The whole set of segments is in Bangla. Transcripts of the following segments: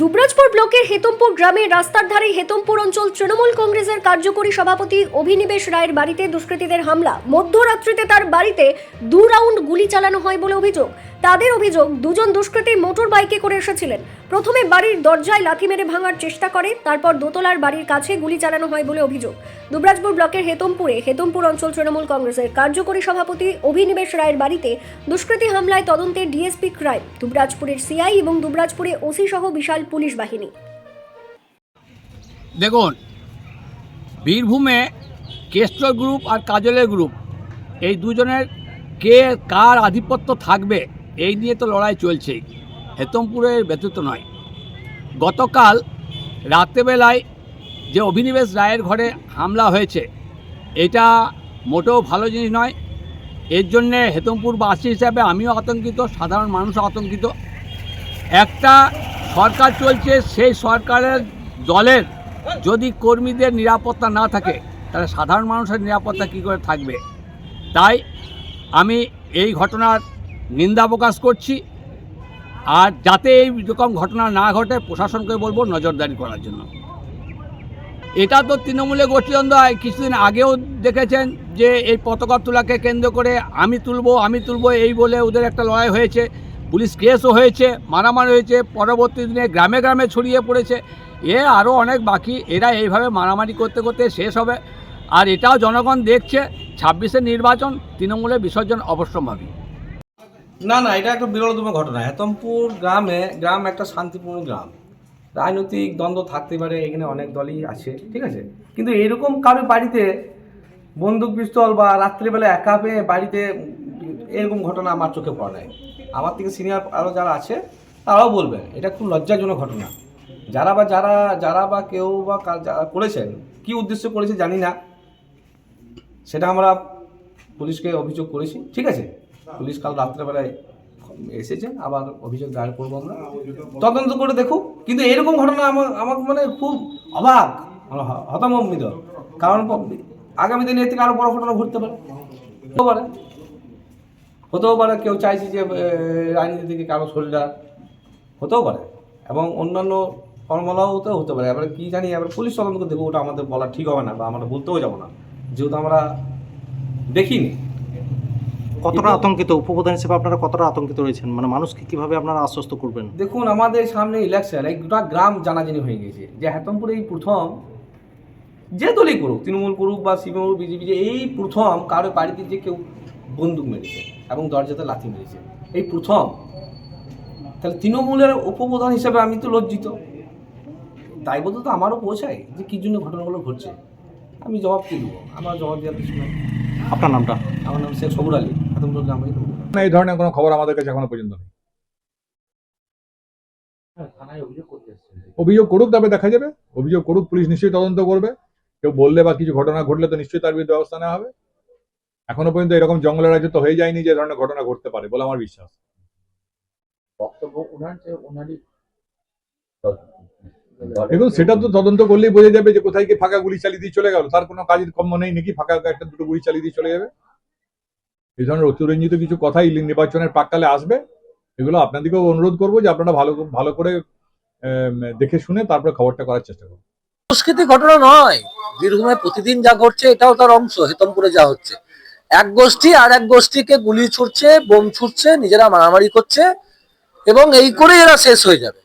দুবরাজপুর ব্লকের হেতমপুর গ্রামে রাস্তার ধারে হেতমপুর অঞ্চল তৃণমূল কংগ্রেসের কার্যকরী সভাপতি অভিনিবেশ রায়ের বাড়িতে দুষ্কৃতীদের হামলা। মধ্যরাত্রিতে তার বাড়িতে দু রাউন্ড গুলি চালানো হয় বলে অভিযোগ। তাদের অভিযোগ, দুজন দুষ্কৃতী মোটর বাইকে করে এসেছিলেন। প্রথমে বাড়ির দরজায় লাথি মেরে ভাঙার চেষ্টা করে, তারপর দোতলার বাড়ির কাছে গুলি চালানো হয় বলে অভিযোগ। দুবরাজপুর ব্লকের হেতমপুরে হেতমপুর অঞ্চল তৃণমূল কংগ্রেসের কার্যকরী সভাপতি অভিনিবেশ রায়ের বাড়িতে দুষ্কৃতী হামলায় তদন্তে ডিএসপি ক্রাইম। দুবরাজপুরের সিআই এবং দুবরাজপুরে ওসি সহ বিশাল পুলিশ বাহিনী। দেখুন, বীরভূমে কেস্ট গ্রুপ আর কাজলের গ্রুপ, এই দুজনের কে কার আধিপত্য থাকবে, এই নিয়ে তো লড়াই চলছেই। হেতমপুরের ব্যতীত নয়। গতকাল রাত্রেবেলায় যে অভিনিবেশ রায়ের ঘরে হামলা হয়েছে, এটা মোটেও ভালো জিনিস নয়। এর জন্যে হেতমপুরবাসী হিসাবে আমিও আতঙ্কিত, সাধারণ মানুষও আতঙ্কিত। একটা সরকার চলছে, সেই সরকারের দলের যদি কর্মীদের নিরাপত্তা না থাকে, তাহলে সাধারণ মানুষের নিরাপত্তা কী করে থাকবে? তাই আমি এই ঘটনার নিন্দা প্রকাশ করছি। আর যাতে এই রকম ঘটনা না ঘটে, প্রশাসনকে বলব নজরদারি করার জন্য। এটা তো তৃণমূলে গোষ্ঠীদ্বন্দ্ব। কিছুদিন আগেও দেখেছেন যে এই পতাকা তোলাকে কেন্দ্র করে আমি তুলবো আমি তুলবো, এই বলে ওদের একটা লড়াই হয়েছে। পুলিশ কেসও হয়েছে, মারামারি হয়েছে, পরবর্তী দিনে গ্রামে গ্রামে ছড়িয়ে পড়েছে। এ আরও অনেক বাকি, এরা এইভাবে মারামারি করতে করতে শেষ হবে। আর এটাও জনগণ দেখছে ছাব্বিশের নির্বাচন, তৃণমূলের বিসর্জন অবশ্যম্ভাবী। না না, এটা একটা বিরলতম ঘটনা। হেতমপুর গ্রামে, গ্রাম একটা শান্তিপূর্ণ গ্রাম। রাজনৈতিক দ্বন্দ্ব থাকতে পারে, এখানে অনেক দলই আছে, ঠিক আছে? কিন্তু এরকম কারোর বাড়িতে বন্দুক পিস্তল বা রাত্রিবেলা একা পেয়ে বাড়িতে এরকম ঘটনা আমার চোখে পড়ে নাই। আমার থেকে সিনিয়র আরও যারা আছে, তারাও বলবেন, এটা খুব লজ্জাজনক ঘটনা। যারা বা যারা যারা বা কেউ বা যারা করেছেন, কি উদ্দেশ্য করেছে জানি না। সেটা আমরা পুলিশকে অভিযোগ করেছি, ঠিক আছে? পুলিশ কাল রাত্রেবেলায় এসেছে, আবার অভিযোগ দায়ের করব আমরা। তদন্ত করে দেখুক, কিন্তু এরকম ঘটনা আমার আমার মানে খুব অবাক মানে হতমম্বিত কারণ আগামী দিনে এর থেকে আরও বড় ঘটনা ঘটতে পারে। পারে। হতেও পারে কেউ চাইছে যে রাজনীতি থেকে কারও শরীরটা হতেও পারে এবং অন্যান্য ফর্মুলাও হতে হতে পারে। এবার কী জানি এবার পুলিশ তদন্ত দেখব ওটা আমাদের বলা ঠিক হবে না বা আমরা বলতেও যাব না। যেহেতু আমরা দেখিনি। কতটা আতঙ্কিত? উপপ্রধান হিসেবে আপনারা কতটা আতঙ্কিত রয়েছেন? মানে মানুষকে কীভাবে আপনারা আশ্বস্ত করবেন? দেখুন আমাদের সামনে ইলেকশন এই গোটা গ্রাম জানাজানি হয়ে গেছে। যে হেতমপুরে এই প্রথম যে দলই করুক তৃণমূল করুক বা সিপিএম বিজেপি যে এই প্রথম কারও বাড়িতে যে কেউ বন্দুক মেরেছে। এবং দরজাতে লাথি মেরেছে। এই প্রথম তাহলে তৃণমূলের উপপ্রধান হিসেবে আমি তো লজ্জিত। তাই বলতে তো আমারও পৌঁছায় যে কী জন্য ঘটনাগুলো ঘটছে। আমি জবাব কী দেবো? আমার জবাব দেওয়ার কিছু নাই। আপনার নামটা? আমার নাম শেখ সবুর আলী হেতমপুর গ্রামে না এই ধরনের কোনো খবর আমাদের কাছে এখনও পর্যন্ত নেই। অভিযোগ করুক তবে দেখা যাবে। অভিযোগ করুক পুলিশ নিশ্চয়ই তদন্ত করবে। কেউ বললে বা কিছু ঘটনা ঘটলে তো নিশ্চয়ই তার বিরুদ্ধে ব্যবস্থা নেওয়া হবে। এখনও পর্যন্ত এরকম জঙ্গলের রাজ্য তো হয়ে যায়নি যে ধরনের ঘটনা ঘটতে পারে বলে আমার বিশ্বাস। দেখুন সেটা তো তদন্ত করলেই বোঝা যাবে যে কোথায় কি ফাঁকা গুলি চালিয়ে দিয়ে চলে গেল। তার কোনো কাজের কম্য নেই নাকি ফাঁকা একটা দুটো গুলি চালিয়ে দিয়ে চলে যাবে? এই ধরনের অতিরঞ্জিত কিছু কথাই নির্বাচনের প্রাককালে আসবে। এগুলো আপনাদেরকেও অনুরোধ করব যে আপনারা ভালো ভালো করে দেখে শুনে তারপরে খবরটা করার চেষ্টা করুন। সংস্কৃতি ঘটনা নয়। বীরভূমে প্রতিদিন যা ঘটছে এটাও তার অংশ হেতমপুরে যা হচ্ছে। এক গোষ্ঠী আর এক গোষ্ঠীকে গুলি ছুটছে বোম ছুটছে নিজেরা মারামারি করছে এবং এই করে এরা শেষ হয়ে যাবে।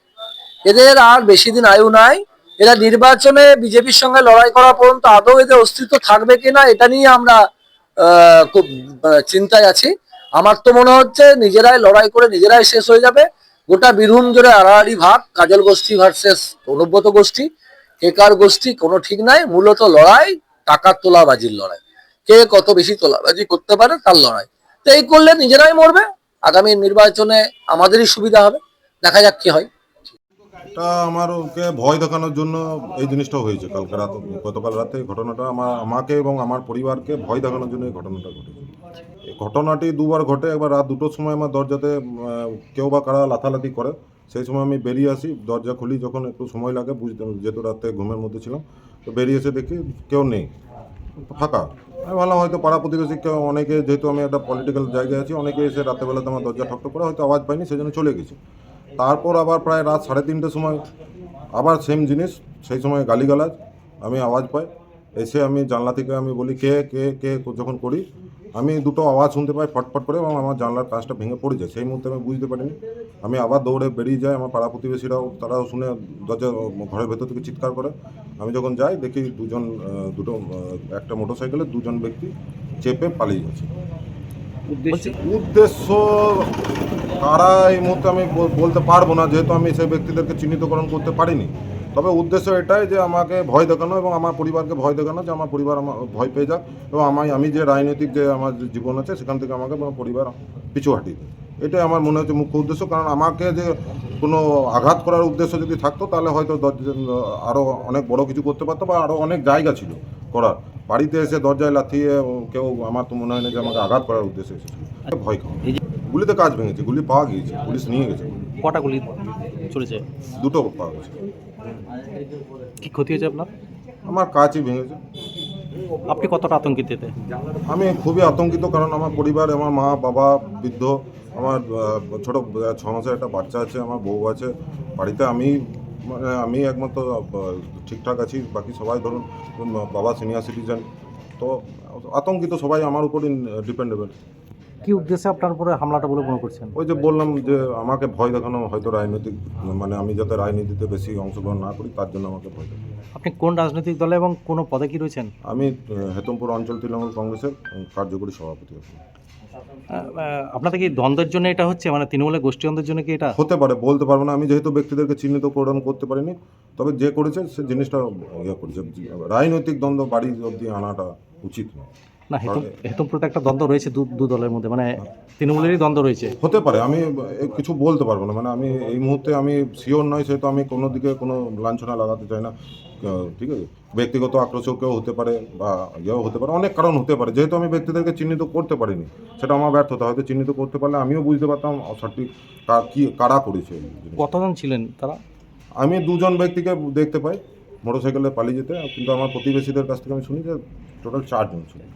এদের আর বেশি দিন আয়ু নাই। এরা নির্বাচনে বিজেপির সঙ্গে লড়াই করা পর্যন্ত আদৌ এদের অস্তিত্ব থাকবে কিনা এটা নিয়ে আমরা খুব চিন্তায় আছি। আমার তো মনে হচ্ছে নিজেরাই লড়াই করে নিজেরাই শেষ হয়ে যাবে। গোটা বীরভূম জুড়ে আড়াআড়ি ভাগ কাজল গোষ্ঠী ভার্সেস অনুব্রত গোষ্ঠী। কেকার গোষ্ঠী কোনো ঠিক নাই। মূলত লড়াই টাকার তোলাবাজির লড়াই। কে কত বেশি তোলাবাজি করতে পারে তার লড়াই। তো এই করলে নিজেরাই মরবে, আগামী নির্বাচনে আমাদেরই সুবিধা হবে। দেখা যাক কি হয়। আমার ওকে ভয় দেখানোর জন্য এই জিনিসটা হয়েছে। কালকে রাত, গতকাল রাতে ঘটনাটা আমার, আমাকে এবং আমার পরিবারকে ভয় দেখানোর জন্য এই ঘটনাটা ঘটেছে। এই ঘটনাটি দুবার ঘটে, একবার রাত দুটোর সময় আমার দরজাতে কেউ বা কারা লাথালাথি করে, সেই সময় আমি বেরিয়ে আসি, দরজা খুলি, যখন একটু সময় লাগে, বুঝতে যেহেতু রাতে ঘুমের মধ্যে ছিলাম, তো বেরিয়ে এসে দেখি কেউ নেই, ফাঁকা। আমি ভাবলাম হয়তো পাড়া প্রতিবেশী কেউ, অনেকে যেহেতু আমি একটা পলিটিক্যাল জায়গায় আছি, অনেকে এসে রাতেবেলাতে আমার দরজা ঠকঠক করে হয়তো আওয়াজ পাইনি সেজন্য চলে গেছে। তারপর আবার প্রায় রাত সাড়ে তিনটের সময় আবার সেম জিনিস, সেই সময় গালিগালাজ, আমি আওয়াজ পাই। এসে আমি জানলা থেকে আমি বলি, কে কে কে, যখন করি আমি দুটো আওয়াজ শুনতে পাই ফটফট করে এবং আমার জানলার কাজটা ভেঙে পড়ে যায়। সেই মুহূর্তে আমি বুঝতে পারিনি। আমি আবার দৌড়ে বেরিয়ে যাই আমার পাড়া প্রতিবেশীরাও তারাও শুনে দরজা ঘরের ভেতর থেকে চিৎকার করে। আমি যখন যাই দেখি দুজন দুটো একটা মোটরসাইকেলে দুজন ব্যক্তি চেপে পালিয়ে যাচ্ছে। উদ্দেশ্য? তারা এই মুহূর্তে আমি বলতে পারব না যেহেতু আমি সেই ব্যক্তিদেরকে চিহ্নিতকরণ করতে পারিনি। তবে উদ্দেশ্য এটাই যে আমাকে ভয় দেখানো এবং আমার পরিবারকে ভয় দেখানো যে আমার পরিবার আমার ভয় পেয়ে যাক এবং আমি আমি যে রাজনৈতিক যে আমার জীবন আছে সেখান থেকে আমাকে আমার পরিবার পিছু হাঁটিয়ে দেয় এটাই আমার মনে হচ্ছে মুখ্য উদ্দেশ্য। কারণ আমাকে যে কোনো আঘাত করার উদ্দেশ্য যদি থাকতো, তাহলে হয়তো আরও অনেক বড় কিছু করতে পারতো বা আরও অনেক জায়গা ছিল করার। বাড়িতে এসে দরজায় লাথিয়ে কেউ আমার তো মনে হয় না যে আমাকে আঘাত করার উদ্দেশ্যে এসেছিল। ভয় খাওয়া। গুলিতে কাজ ভেঙেছে, গুলি পাওয়া গিয়েছে, পুলিশ নিয়ে গেছে। কটা গুলি চলেছে? দুটো পাওয়া গেছে। কি ক্ষতি হয়েছে আপনার? আমার কাজই ভেঙেছে। আপনি কতটা আতঙ্কিত এতে? আমি খুবই আতঙ্কিত কারণ আমার পরিবার আমার মা বাবা বৃদ্ধ আমার ছোট ছ মাসের একটা বাচ্চা আছে আমার বউ আছে। বাড়িতে আমি মানে আমি একমাত্র ঠিকঠাক আছি। বাকি সবাই ধরুন বাবা সিনিয়র সিটিজেন তো আতঙ্কিত সবাই আমার উপরই ডিপেন্ডেবল কি উদ্দেশ্যে আপনার উপরে হামলাটা বলে মনে করছেন? ওই যে বললাম যে আমাকে ভয় দেখানো হয়তো রাজনৈতিক মানে আমি যাতে রাজনীতিতে বেশি অংশগ্রহণ না করি তার জন্য আমাকে ভয় দেখানো আপনি কোন রাজনৈতিক দলে এবং কোনো পদে কি রয়েছেন? আমি হেতমপুর অঞ্চল তৃণমূল কংগ্রেসের কার্যকরী সভাপতি আছি। আপনাদের কি দ্বন্দ্বের জন্য এটা হচ্ছে? মানে তৃণমূলের গোষ্ঠী দ্বন্দ্বের জন্য কি এটা? হতে পারে বলতে পারব না। আমি যেহেতু ব্যক্তিদেরকে চিহ্নিতকরণ করতে পারিনি তবে যে করেছে সে জিনিসটা ইয়ে করেছে। রাজনৈতিক দ্বন্দ্ব বাড়ি অব্দি আনাটা উচিত নয়। না হেতম হেতমপুরে তো একটা দ্বন্দ্ব রয়েছে দু দলের মধ্যে মানে তৃণমূলেরই দ্বন্দ্ব রয়েছে। হতে পারে আমি কিছু বলতে পারব না মানে আমি এই মুহূর্তে আমি শিওর নয় সেহেতু আমি কোনো দিকে কোনো লাঞ্ছনা লাগাতে চাই না। ঠিক আছে? ব্যক্তিগত আক্রোশও কেউ হতে পারে বা ইয়েও হতে পারে অনেক কারণ হতে পারে যেহেতু আমি ব্যক্তিদেরকে চিহ্নিত করতে পারিনি সেটা আমার ব্যর্থতা হয়তো চিহ্নিত করতে পারলে আমিও বুঝতে পারতাম সঠিক কা- কি কারা করেছে। কতজন ছিলেন তারা? আমি দুজন ব্যক্তিকে দেখতে পাই মোটরসাইকেলে পালিয়ে যেতে কিন্তু আমার প্রতিবেশীদের কাছ থেকে আমি শুনি যে টোটাল চারজন ছিল আপ-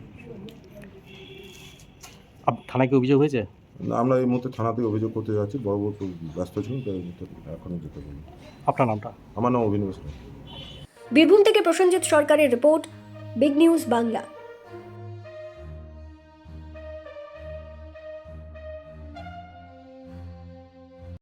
থানায় কি অভিযোগ হয়েছে? আমরা এই মুহূর্তে থানাতে অভিযোগ করতে যাচ্ছি। বড় বড় ব্যস্ত ছিলাম তাই এই মুহূর্তে এখনই যেতে পারি আপনার নামটা? আমার নাম অভিনব সাহা। বীরভূম থেকে প্রসেনজিৎ সরকারের রিপোর্ট বিগ নিউজ বাংলা।